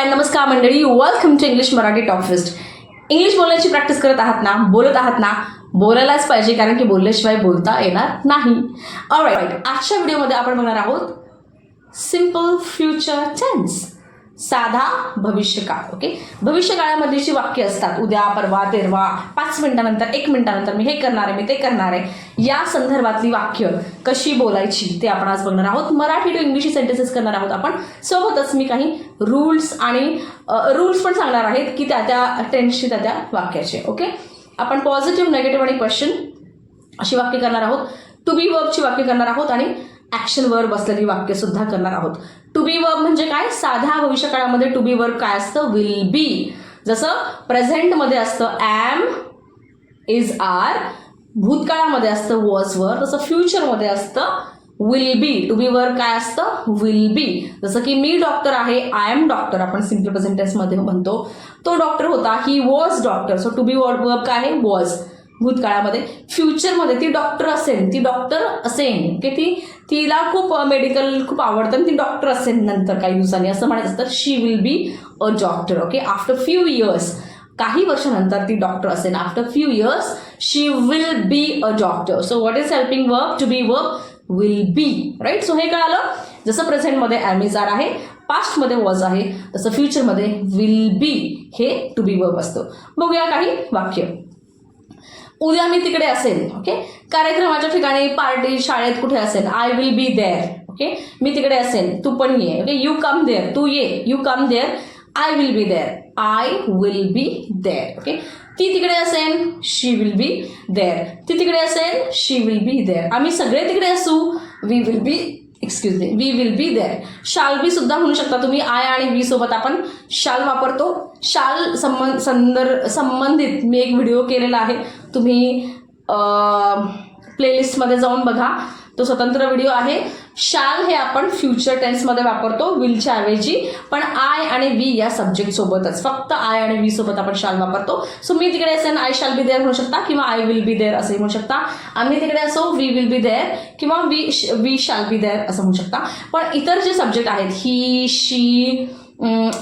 And नमस्कार मंडळी. Welcome to English Marathi top fest English बोलण्याची प्रॅक्टिस करत आहात ना? बोलत आहात ना? बोलायलाच पाहिजे कारण की बोलल्याशिवाय बोलता येणार नाही. राईट आजच्या व्हिडिओमध्ये आपण बघणार आहोत सिंपल फ्युचर टेन्स साधा भविष्यकाळ ओके? भविष्यकाळामध्ये जी वाक्य असतात उद्या परवा तेरवा पाच मिनिटानंतर एक मिनिटानंतर मी हे करणार आहे मी ते करणार आहे या संदर्भातली वाक्य कशी बोलायची ते आपण आज बघणार आहोत. मराठी टू इंग्लिश सेंटेन्सेस करणार आहोत आपण. सोबतच मी काही रूल्स आणि रूल्स पण सांगणार आहेत की त्या त्या टेन्सची त्या त्या वाक्याचे ओके? आपण पॉझिटिव्ह नेगेटिव्ह आणि क्वेश्चन अशी वाक्य करणार आहोत. टू बी वर्बची वाक्य करणार आहोत आणि ऍक्शन वर्ब असलेली वाक्य सुद्धा करणार आहोत. टू बी वर्ब म्हणजे काय? साध्या भविष्यकाळामध्ये टू बी वर्ब काय असतं? विल बी जसं प्रेझेंटमध्ये असतं ॲम इज आर भूतकाळामध्ये असतं वॉज वर तसं फ्युचरमध्ये असतं विल बी टू बी वर काय असतं? विल बी जसं की मी डॉक्टर आहे आय एम डॉक्टर आपण सिंपल प्रेझेंटेन्समध्ये म्हणतो. तो डॉक्टर होता. He was doctor so to be word verb काय आहे? वॉज भूतकाळामध्ये. फ्युचरमध्ये ती डॉक्टर असेल ती डॉक्टर असेल की ती तिला खूप मेडिकल खूप आवडतं आणि ती डॉक्टर असेल नंतर काही दिवसांनी. असं म्हणायचं तर she will be a doctor okay after few years काही वर्षानंतर ती डॉक्टर असेल after few years she will be a doctor so what is helping work to be work will be right so हे कळालं? जसं प्रेझेंटमध्ये ॲमेझार आहे पास्टमध्ये वॉज आहे तसं फ्युचरमध्ये विल बी हे टू बी वर्ब असतं. बघूया काही वाक्य. उद्या मी तिकडे असेल ओके कार्यक्रमाच्या ठिकाणी पार्टी शाळेत कुठे असेल? I will be there okay मी तिकडे असेल तू पण ये ओके यू कम देअर तू ये you come there I will be there I will be there okay ती तिकडे असेल शी विल बी देअर ती तिकडे असेल शी विल बी देअर आम्ही सगळे तिकडे असू we will be excuse me we will be there shall be सुद्धा म्हणू शकता तुम्ही? आय आणि वी सोबत आपण शाल वापरतो. शाल संबंध संदर् संबंधित मी एक व्हिडिओ केलेला आहे. तुम्ही प्लेलिस्टमध्ये जाऊन बघा. तो स्वतंत्र व्हिडिओ आहे. शाल हे आपण फ्युचर टेन्समध्ये वापरतो विलच्या ऐवजी. पण आय आणि वी या सब्जेक्ट सोबतच. फक्त आय आणि वी सोबत आपण शाल वापरतो. सो मी तिकडे असेल आय शाल बी देअर म्हणू शकता किंवा आय विल बी देअर असंही म्हणू शकता. आम्ही तिकडे असो वी विल बी देअर किंवा we we shall be there असं म्हणू शकता. पण इतर जे सब्जेक्ट आहेत he she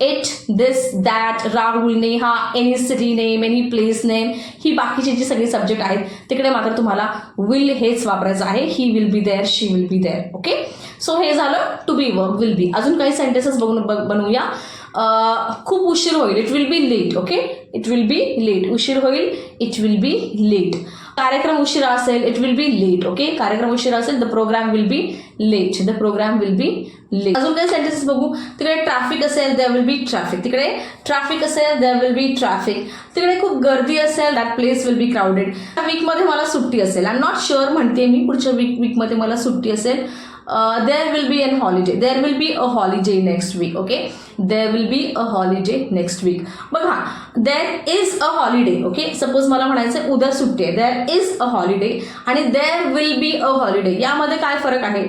it this that Rahul Neha any city name any place name ही बाकीचे जे सगळे सब्जेक्ट आहेत तिकडे मात्र तुम्हाला विल हेच वापरायचं आहे. He will be there she will be there okay so हे झालं to be work will be अजून काही सेंटेन्सेस बघून ब- बनवूया. Uh, खूप उशीर होईल. It will be late okay it will be late उशीर होईल. इट विल बी लेट कार्यक्रम उशिरा असेल it will be late okay कार्यक्रम उशिरा असेल the programme will be late the programme will be late अजून काही सेंटेन्सेस बघू. तिकडे ट्रॅफिक असेल देअर विल बी ट्रॅफिक तिकडे ट्रॅफिक असेल देअर विल बी ट्रॅफिक तिकडे खूप गर्दी असेल that place will be crowded त्या वीकमध्ये मला सुट्टी असेल. आय एम नॉट शुअर म्हणते मी पुढच्या वीक वीकमध्ये मला सुट्टी असेल. There will be an holiday there will be a holiday next week okay there will be a holiday next week बघा there is a holiday okay suppose मला म्हणायचं उद्या सुट्टी आहे देर इज अ हॉलिडे आणि देर विल बी अ हॉलिडे यामध्ये काय फरक आहे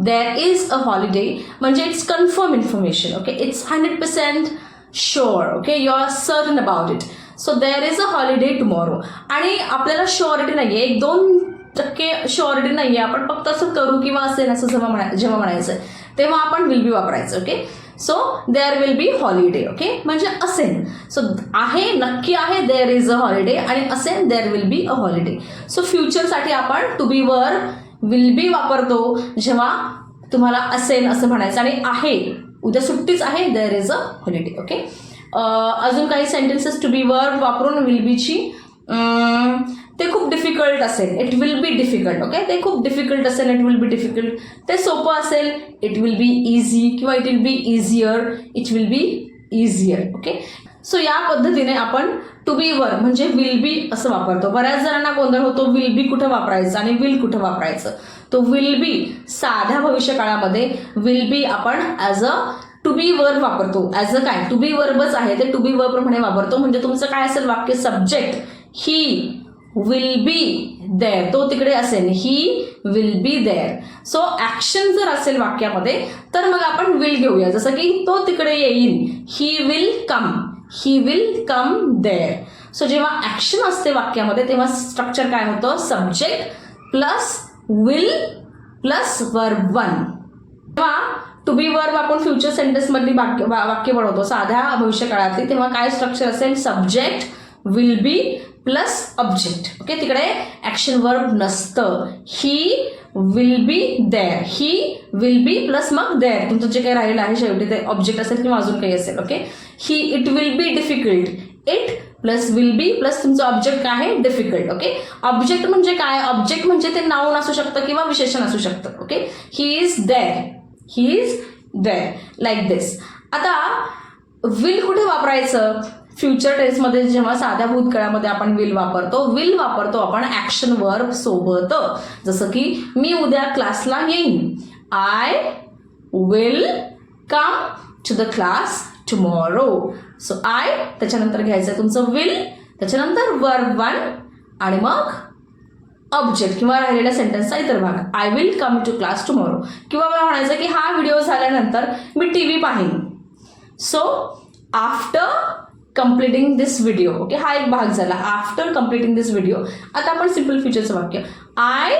देर इज अ हॉलिडे म्हणजे it's confirm information okay it's hundred percent sure okay you are certain about it so there is a holiday tomorrow आणि आपल्याला surety नाही आहे एक दोन टक्के शुअरिटी नाही आहे आपण फक्त असं करू किंवा असेल असं जेव्हा म्हणा जेव्हा म्हणायचं तेव्हा आपण विल बी वापरायचं okay so there will be holiday okay म्हणजे असेल सो आहे नक्की आहे देअर इज अ हॉलिडे आणि असेल there will be a holiday so फ्युचरसाठी आपण टू बी वर विल बी वापरतो. जेव्हा तुम्हाला असेल असं म्हणायचं आणि आहे उद्या सुट्टीच आहे there is a holiday okay अजून काही सेंटेन्सेस टू बी वर वापरून विल बीची ते खूप डिफिकल्ट असेल. It will be difficult okay ते खूप डिफिकल्ट असेल इट विल बी डिफिकल्ट ते सोपं असेल इट विल बी इझी किंवा it will be easier it will be easier okay so या पद्धतीने आपण टू बी वर म्हणजे विल बी असं वापरतो. बऱ्याच जणांना गोंधळ होतो विल बी कुठं वापरायचं आणि विल कुठं वापरायचं? तो विल बी साध्या भविष्यकाळामध्ये विल बी आपण as a to be verb वापरतो. ॲज अ काय? टू बी वर्बच आहे ते टू बी वर्बप्रमाणे वापरतो. म्हणजे तुमचं काय असेल वाक्य subject he will be there तो तिकडे असेल. He will be there so action जर असेल वाक्यामध्ये तर मग आपण विल घेऊया. जसं की तो तिकडे येईल. He will come he will come there so जेव्हा ॲक्शन असते वाक्यामध्ये तेव्हा स्ट्रक्चर काय होतं? Subject plus will plus verb one तेव्हा टू बी वर्ब आपण फ्युचर सेंटेन्समधली वाक्य वा- वाक्य बनवतो साध्या भविष्यकाळातली तेव्हा काय स्ट्रक्चर असेल? Subject will be plus object. Okay तिकडे ऍक्शन वर्ब नसतं. He will be there he will be plus मग देअर तुमचं जे काही राहिलं आहे शेवटी ते ऑब्जेक्ट असेल किंवा अजून काही असेल okay? He it will be difficult it plus will be plus तुमचं ऑब्जेक्ट काय आहे डिफिकल्ट ओके? ऑब्जेक्ट म्हणजे काय? ऑब्जेक्ट म्हणजे ते नाऊन असू शकतं किंवा विशेषण असू शकतं okay? He is there he is there like this आता विल कुठे वापरायचं? फ्युचर टेस्टमध्ये जेव्हा साध्या भूतकाळामध्ये आपण विल वापरतो विल वापरतो आपण ऍक्शन वर्ब सोबत. जसं की मी उद्या क्लासला येईन. I will come to the class tomorrow. So I त्याच्यानंतर घ्यायचं तुमचं विल त्याच्यानंतर वर्ब वन आणि मग ऑब्जेक्ट किंवा राहिलेल्या सेंटेन्सचा इतर भाग. I will come to class tomorrow किंवा मला म्हणायचं की हा व्हिडिओ झाल्यानंतर मी टी व्ही पाहीन. So after completing this video okay हा एक भाग झाला. आफ्टर कम्प्लिटिंग दिस व्हिडिओ आता आपण सिंपल फ्युचरचं वाक्य. I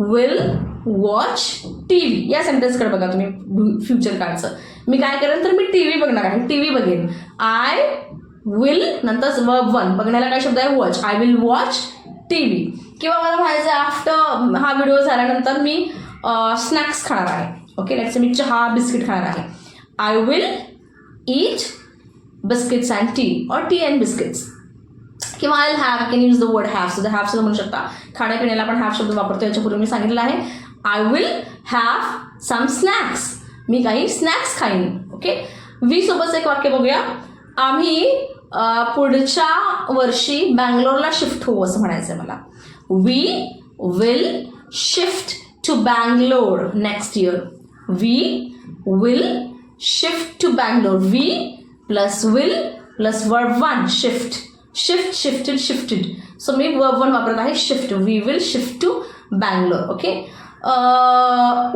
will watch T V या सेंटेन्सकडे बघा तुम्ही फ्युचर कार्डचं मी काय करेन तर मी टी व्ही बघणार आहे. टी व्ही बघेन. आय विल नंतर वर्ब वन बघण्याला काय शब्द आहे? Watch I will watch T V किंवा मला म्हणायचं आफ्टर हा व्हिडिओ झाल्यानंतर मी स्नॅक्स खाणार आहे. ओके लेट्स मी चहा बिस्किट खाणार आहे. I will eat biscuits and tea और टी अँड बिस्किट्स किंवा I have can use the word have सुद्धा हॅव सुद्धा म्हणू शकता. खाण्यापिण्याला आपण हॅव शब्द वापरतो याच्यापूर्वी मी सांगितलेलं आहे. I will have some snacks मी काही स्नॅक्स खाईन. ओके वी सोबतचं एक वाक्य बघूया. आम्ही पुढच्या वर्षी बँगलोरला शिफ्ट होऊ असं म्हणायचं आहे मला. We will shift to Bangalore next year we will shift to Bangalore we plus will plus verb one shift shift shifted shifted so me verb one वापरत आहे shift we will shift to Bangalore okay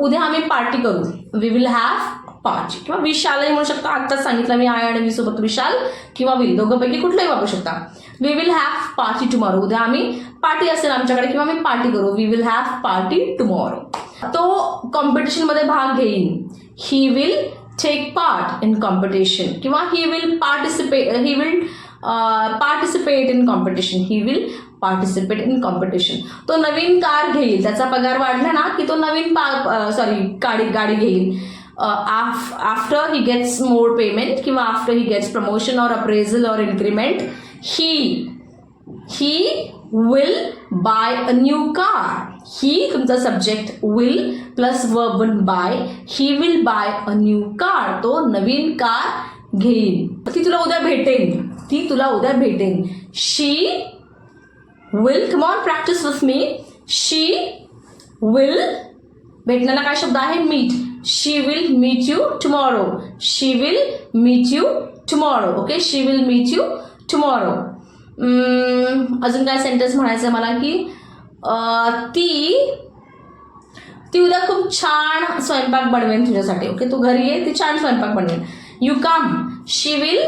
उद्या आम्ही party करू. We will have party किंवा विशालही म्हणू शकता आत्ताच सांगितलं मी आय आणि मी सोबत विशाल किंवा विल दोघंपैकी कुठलंही वापरू शकता. We will have party tomorrow उद्या आम्ही पार्टी असेल आमच्याकडे किंवा आम्ही पार्टी करू. We will have party tomorrow तो कॉम्पिटिशनमध्ये भाग घेईन. He will take part in competition किंवा he will participate he will participate in competition he will participate in competition तो नवीन कार घेईल. त्याचा पगार वाढला ना की तो नवीन पा सॉरी गाडी गाडी घेईल. After he gets more payment किंवा आफ्टर ही गेट्स प्रमोशन और अप्रेझल और increment he he will buy a new car he तुमचा subject will plus verb one buy he will buy a new car तो नवीन car घेईल ती तुला उद्या भेटेन. ती तुला उद्या भेटेन. She will come on practice with me she will भेटण्याला काय शब्द आहे? Meet she will meet you tomorrow she will meet you tomorrow okay she will meet you tomorrow अजून काय सेंटेन्स म्हणायचं आहे मला की ती ती उद्या खूप छान स्वयंपाक बनवेन तुझ्यासाठी ओके तू घरी ये ती छान स्वयंपाक बनवेन. You come she will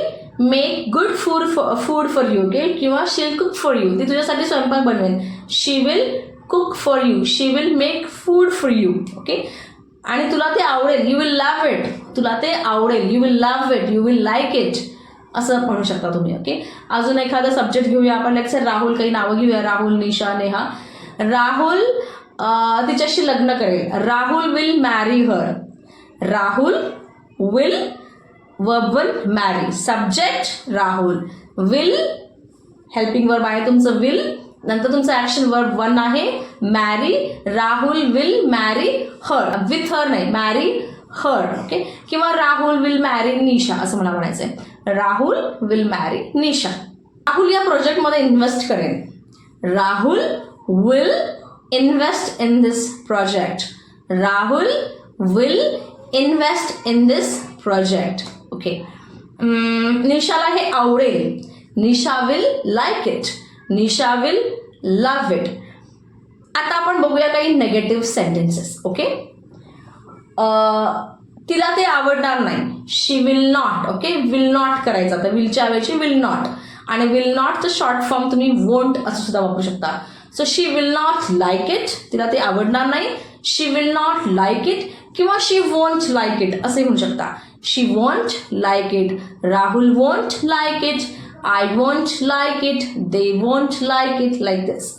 make good food food for you okay किंवा she will cook for you ती तुझ्यासाठी स्वयंपाक बनवेन. She will cook for you she will make food for you okay आणि तुला ते आवडेल यू विल लव्ह इट तुला ते आवडेल you will love it you will like it असं म्हणू शकता तुम्ही ओके अजून एखादा सब्जेक्ट घेऊया आपण. लेक्चर राहुल काही नावं घेऊया. राहुल निशा नेहा. राहुल तिच्याशी लग्न करेल. Rahul will marry her Rahul will verbal marry subject Rahul. Will helping verb आहे तुमचं विल नंतर तुमचं ऍक्शन वर्ब वन आहे. Marry Rahul will marry her with her नाही मॅरी हर ओके किंवा राहुल विल मॅरी निशा असं मला म्हणायचं आहे राहुल विल मॅरी निशा. राहुल या प्रोजेक्टमध्ये इन्व्हेस्ट करेन. Rahul will invest in this project Rahul will invest in this project okay निशाला हे आवडेल. Nisha will like it Nisha will love it आता आपण बघूया काही नेगेटिव्ह सेंटेन्सेस ओके तिला ते आवडणार नाही. She will not okay will not करायचं. आता विलच्या ऐवजी विल नॉट आणि विल नॉटचं शॉर्ट फॉर्म तुम्ही वोंट असं सुद्धा वापरू शकता. So she will not like it तिला ते आवडणार नाही. She will not like it किंवा शी वोंट लाईक इट असे म्हणू शकता. She won't like it Rahul won't like it I won't like it they won't like it like this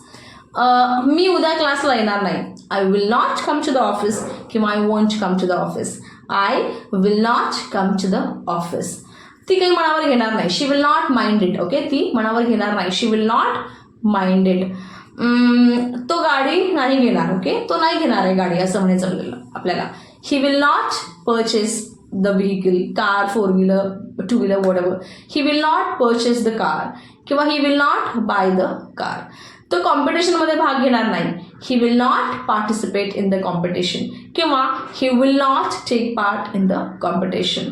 मी उद्या क्लासला येणार नाही. I will not come to the office किंवा I won't come to the office I will not come to the office ती काही मनावर घेणार नाही. She will not mind it okay ती मनावर घेणार नाही. She will not mind it तो गाडी नाही घेणार. ओके तो नाही घेणार आहे गाडी असं म्हणायचं आपल्याला आपल्याला. He will not purchase the vehicle car four wheeler two wheeler whatever he will not purchase the car किंवा he will not buy the car तो कॉम्पिटिशनमध्ये भाग घेणार नाही. He will not participate in the competition किंवा he will not take part in the competition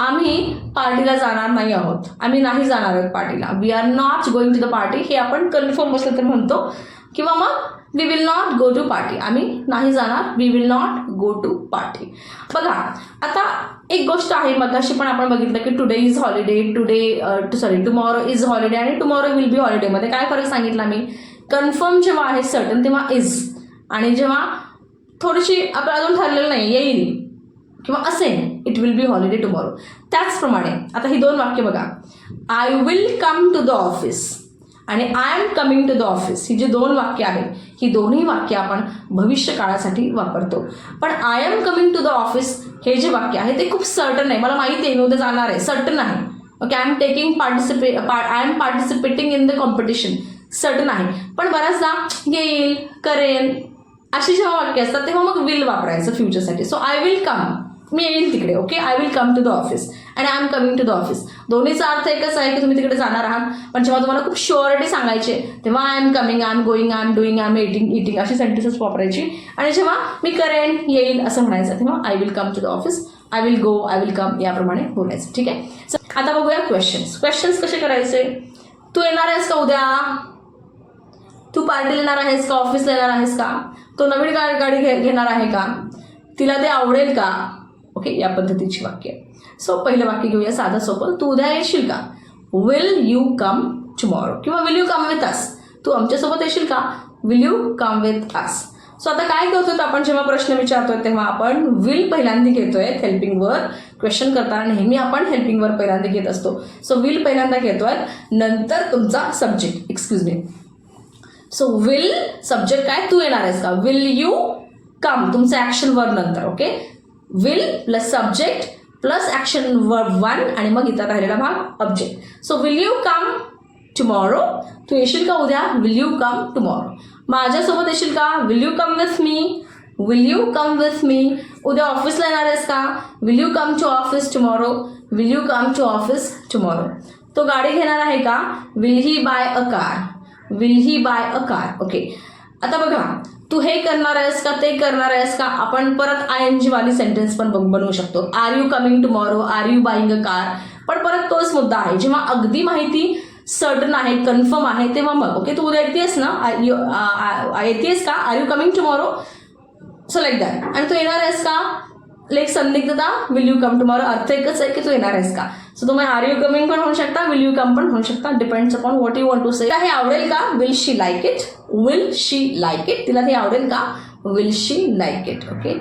आम्ही पार्टीला जाणार नाही आहोत. आम्ही नाही जाणार आहोत पार्टीला. We are not going to the party हे आपण कन्फर्म असलं तर म्हणतो. किंवा मग we will not go to party आम्ही नाही जाणार. We will not go to party बघा आता एक गोष्ट आहे मगाशी पण आपण बघितलं की today is holiday today sorry tomorrow is holiday आणि टुमॉरो विल बी हॉलिडेमध्ये काय फरक सांगितला मी? कन्फर्म जेव्हा आहे सर्टन तेव्हा इज आणि जेव्हा थोडीशी आपण अजून ठरलेलं नाही येईल. किंवा असेल it will be holiday tomorrow त्याचप्रमाणे आता ही दोन वाक्य बघा. I will come to the office आणि I am coming to the office ही जी दोन वाक्य आहेत ही दोन्ही वाक्य आपण भविष्य काळासाठी वापरतो. पण I am coming to the office हे जे वाक्य आहे ते खूप सर्टन आहे. मला माहिती आहे मी उद्या जाणार आहे. सर्टन आहे. Okay I am taking participate I am participating in the competition certain आहे पण बऱ्याचदा येईल करेन अशी जेव्हा वाक्य असतात तेव्हा मग विल वापरायचं फ्युचरसाठी सो आय विल कम मी येईल तिकडे okay I will come to the office आणि I am coming to the office दोन्हीचा अर्थ एकच आहे की तुम्ही तिकडे जाणार आहात. पण जेव्हा तुम्हाला खूप शुअरिटी सांगायचे तेव्हा I am coming I am going I am doing I am eating eating अशी सेंटेन्सेस वापरायची. आणि जेव्हा मी करेन येईल असं म्हणायचं तेव्हा I will come to the office I will go I will come याप्रमाणे बोलायचं. ठीक आहे? आता बघूया क्वेश्चन्स क्वेश्चन्स कसे करायचे? तू येणार आहेस का उद्या? तू पार्टीला येणार आहेस का? ऑफिसला येणार आहेस का? तो नवीन गा गाडी घे घेणार आहे का? तिला ते आवडेल का? ओके या पद्धतीची वाक्य. सो पहिलं वाक्य घेऊया साधं सोपं. तू उद्या येशील का? विल यू कम टुमॉरो किंवा will you come with us तू आमच्यासोबत येशील का? Will you come with us so आता काय करतोय तर आपण जेव्हा प्रश्न विचारतोय तेव्हा आपण विल पहिल्यांदा घेतोय हेल्पिंगवर क्वेश्चन करताना नेहमी आपण हेल्पिंगवर पहिल्यांदा घेत असतो. सो विल पहिल्यांदा घेतोय. नंतर तुमचा subject excuse me so will subject काय? तू येणार आहेस का? विल यू कम तुमचं ॲक्शन वर्ब नंतर okay will plus subject plus action verb one आणि मग इतर राहिलेला भाग object so will you come tomorrow तू येशील का उद्या? विल यू कम टुमॉरो माझ्यासोबत येशील का? Will you come with me will you come with me उद्या ऑफिसला येणार आहेस का? Will you come to office tomorrow will you come to office tomorrow तो गाडी घेणार आहे का? Will he buy a car will he buy a car okay आता बघा तू हे करणार आहेस का ते करणार आहेस का? आपण परत आय एन जी वाली सेंटेन्स पण बनवू शकतो. Are you coming tomorrow are you buying a car पण परत तोच मुद्दा आहे. जेव्हा अगदी माहिती सर्टन आहे कन्फर्म आहे तेव्हा मग ओके तू उद्या येतेस ना? आय यू- uh, uh, येतेस का? Are you coming tomorrow so like that आणि तू येणार आहेस का? लाईक संदिग्धता विल यू कम टुमॉरो अर्थ एकच आहे की तू येणार आहेस का? सो तुम्ही आर यू कमिंग पण होऊ शकता विल यू कम पण होऊ शकता. Depends upon what you want to say हे आवडेल का? Will she like it will she like it तिला ते आवडेल का? Will she like it okay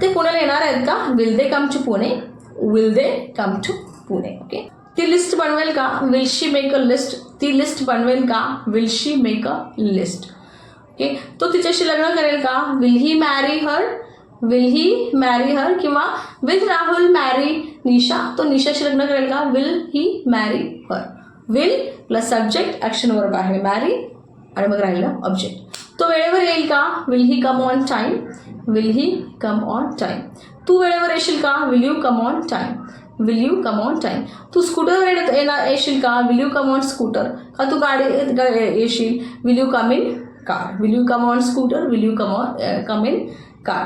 ते पुण्याला येणार आहेत का? Will they come to Pune will they come to Pune okay ती लिस्ट बनवेल का? Will she make a list ती लिस्ट बनवेल का? Will she make a list okay तो तिच्याशी लग्न करेल का? Will he marry her will he marry her किंवा विल राहुल मॅरी निशा तो निशाशी लग्न करेल का? Will he marry her will plus subject action verb आहे मॅरी आणि मग राहिलं ऑब्जेक्ट तो वेळेवर येईल का? Will he come on time will he come on time तू वेळेवर येशील का? Will you come on time will you come on time तू स्कूटरवर येण्यात येणार येशील का? Will you come on scooter का तू गाडी येशील? Will you come in car will you come on scooter will you come on come in का?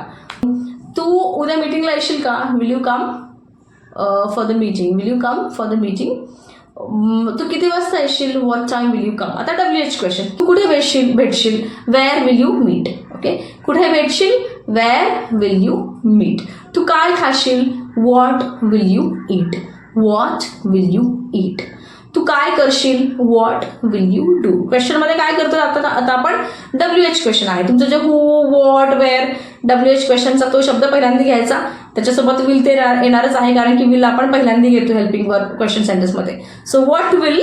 तू उद्या मीटिंगला येशील का? Will you come for the meeting will you come for the meeting तू किती वाजता येशील? What time will you come आता डब्ल्यू एच क्वेश्चन तू कुठे भेटशील भेटशील? Where will you meet okay कुठे भेटशील? वेअर विल यू मीट तू काय खाशील? What will you eat what will you eat तू काय करशील? व्हॉट विल यू डू क्वेश्चनमध्ये काय करतो? आता आता आपण डब्ल्यू एच क्वेश्चन आहे. तुमचं जे who what where W H क्वेश्चनचा तो शब्द पहिल्यांदा घ्यायचा. त्याच्यासोबत विल ते येणार- येणारच आहे कारण की विल आपण पहिल्यांदा घेतो helping work question सेंटेन्समध्ये so what will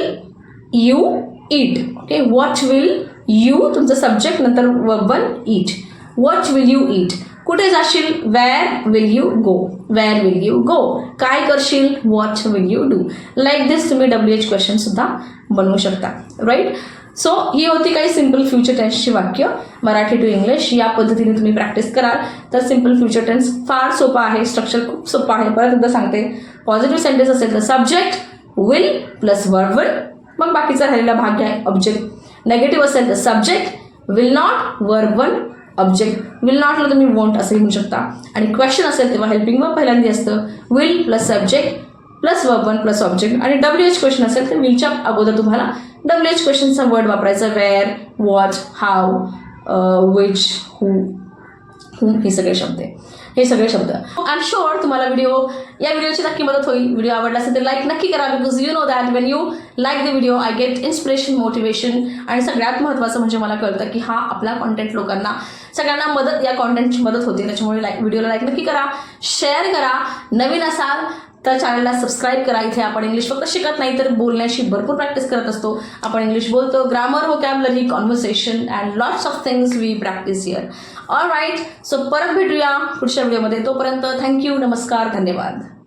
you eat okay what will you तुमचं सब्जेक्ट नंतर one eat what will you eat कुठे जाशील? Where will you go where will you go काय करशील? What will you do like this तुम्ही W H question सुद्धा बनवू शकता राईट सो ही होती काही सिंपल फ्युचर टेन्सची वाक्य मराठी टू इंग्लिश या पद्धतीने तुम्ही प्रॅक्टिस कराल. तर सिंपल फ्युचर टेन्स फार सोपा आहे. स्ट्रक्चर खूप सोपं आहे. परत एकदा सांगते. पॉझिटिव्ह सेंटेन्स असेल तर सब्जेक्ट विल प्लस वर्बल मग बाकीचा राहिलेला भाग आहे ऑब्जेक्ट नेगेटिव्ह असेल तर subject will not verbal object will नॉटला तुम्ही वॉन्ट असंही म्हणू शकता. आणि क्वेश्चन असेल तेव्हा हेल्पिंग वर्ब पहिल्यांदा असतं. Will plus subject plus verb plus object आणि डब्ल्यू एच क्वेश्चन असेल तर विलच्या अगोदर तुम्हाला डब्ल्यू एच क्वेश्चनचा वर्ड वापरायचा. Where what how which who whom हे सगळे शब्द आहे. हे सगळे शब्द. आय एम शुअर तुम्हाला व्हिडिओ या व्हिडिओची नक्की मदत होईल. व्हिडिओ आवडला असेल तर लाईक नक्की करा because you know that when you like the video I get inspiration motivation आणि सगळ्यात महत्त्वाचं म्हणजे मला कळतं की हा आपला कॉन्टेंट लोकांना सगळ्यांना मदत या कॉन्टेंटची मदत होते. त्याच्यामुळे लाईक व्हिडिओला लाईक नक्की करा. शेअर करा. नवीन असाल तर चॅनलला सबस्क्राईब करा. इथे आपण इंग्लिश फक्त शिकत नाही तर बोलण्याची भरपूर प्रॅक्टिस करत असतो. आपण इंग्लिश बोलतो. Grammar vocabulary conversation and lots of things we practise here all right so परत भेटूया पुढच्या व्हिडिओमध्ये तोपर्यंत थँक्यू नमस्कार धन्यवाद.